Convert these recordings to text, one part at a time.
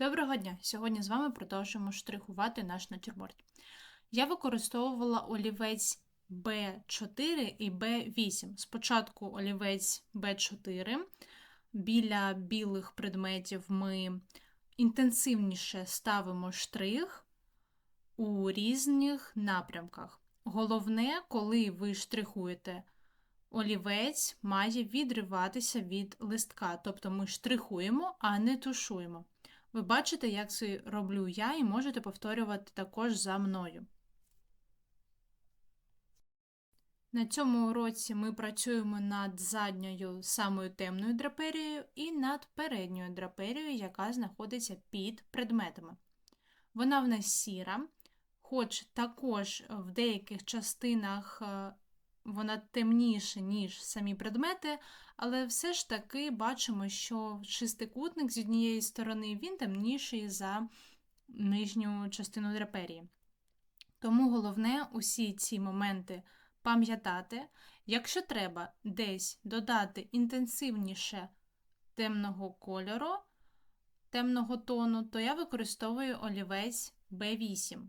Доброго дня! Сьогодні з вами продовжуємо штрихувати наш натюрморт. Я використовувала олівець B4 і B8. Спочатку олівець B4. Біля білих предметів ми інтенсивніше ставимо штрих у різних напрямках. Головне, коли ви штрихуєте, олівець має відриватися від листка, тобто ми штрихуємо, а не тушуємо. Ви бачите, як це роблю я, і можете повторювати також за мною. На цьому уроці ми працюємо над задньою самою темною драперією і над передньою драперією, яка знаходиться під предметами. Вона в нас сіра, хоч також в деяких частинах е, вона темніша, ніж самі предмети, але все ж таки бачимо, що шестикутник з однієї сторони він темніший за нижню частину драперії. Тому головне усі ці моменти пам'ятати. Якщо треба десь додати інтенсивніше темного кольору, темного тону, то я використовую олівець B8.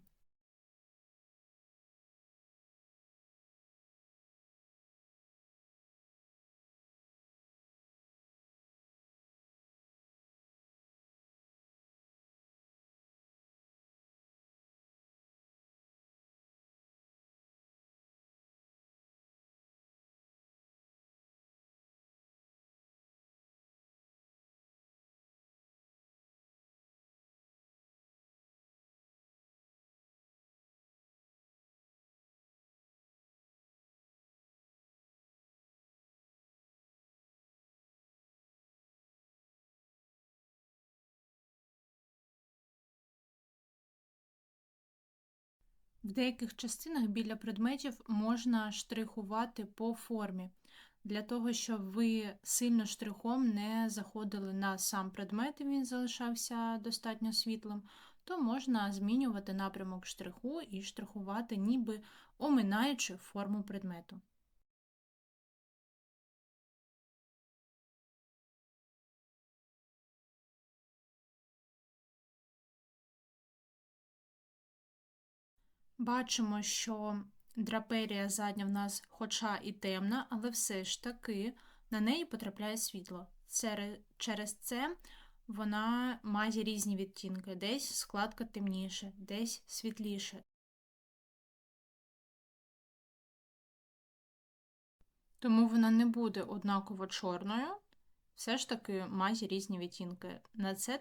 В деяких частинах біля предметів можна штрихувати по формі, для того, щоб ви сильно штрихом не заходили на сам предмет, і він залишався достатньо світлим, то можна змінювати напрямок штриху і штрихувати, ніби оминаючи форму предмету. Бачимо, що драперія задня в нас, хоча і темна, але все ж таки на неї потрапляє світло. Через це вона має різні відтінки, десь складка темніше, десь світліше. Тому вона не буде однаково чорною, все ж таки має різні відтінки. На це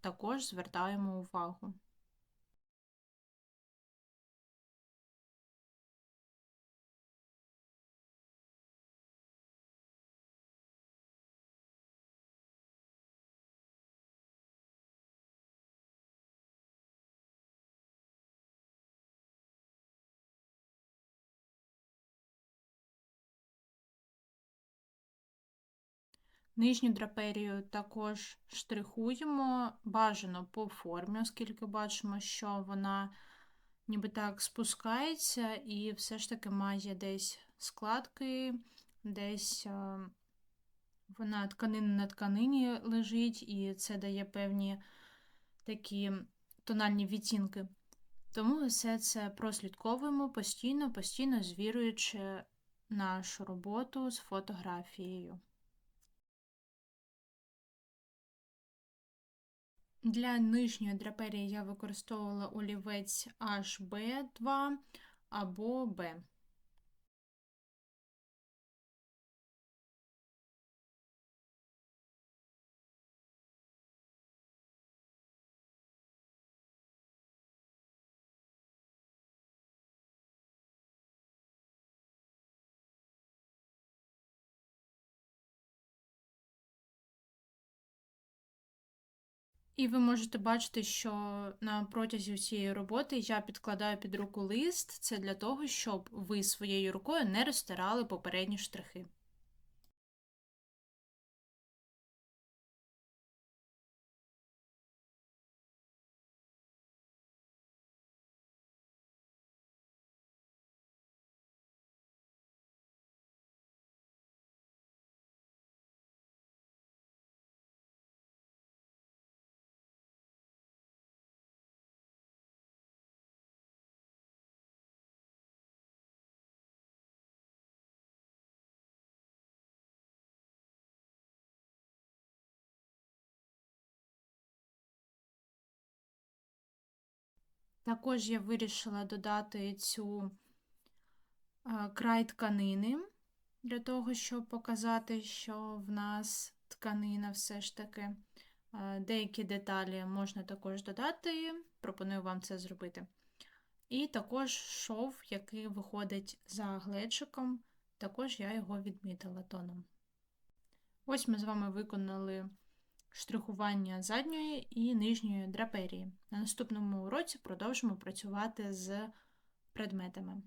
також звертаємо увагу. Нижню драперію також штрихуємо, бажано по формі, оскільки бачимо, що вона ніби так спускається, і все ж таки має десь складки, десь е, вона тканина на тканині лежить, і це дає певні такі тональні відтінки. Тому все це прослідковуємо постійно, постійно звіруючи нашу роботу з фотографією. Для нижньої драперії я використовувала олівець HB2 або B. І ви можете бачити, що на протязі цієї роботи я підкладаю під руку лист. Це для того, щоб ви своєю рукою не розтирали попередні штрихи. Також я вирішила додати цю е, край тканини для того, щоб показати, що в нас тканина все ж таки. Е, Деякі деталі можна також додати, пропоную вам це зробити. І також шов, який виходить за глечиком, також я його відмітила тоном. Ось ми з вами виконали штрихування задньої і нижньої драперії. На наступному уроці продовжимо працювати з предметами.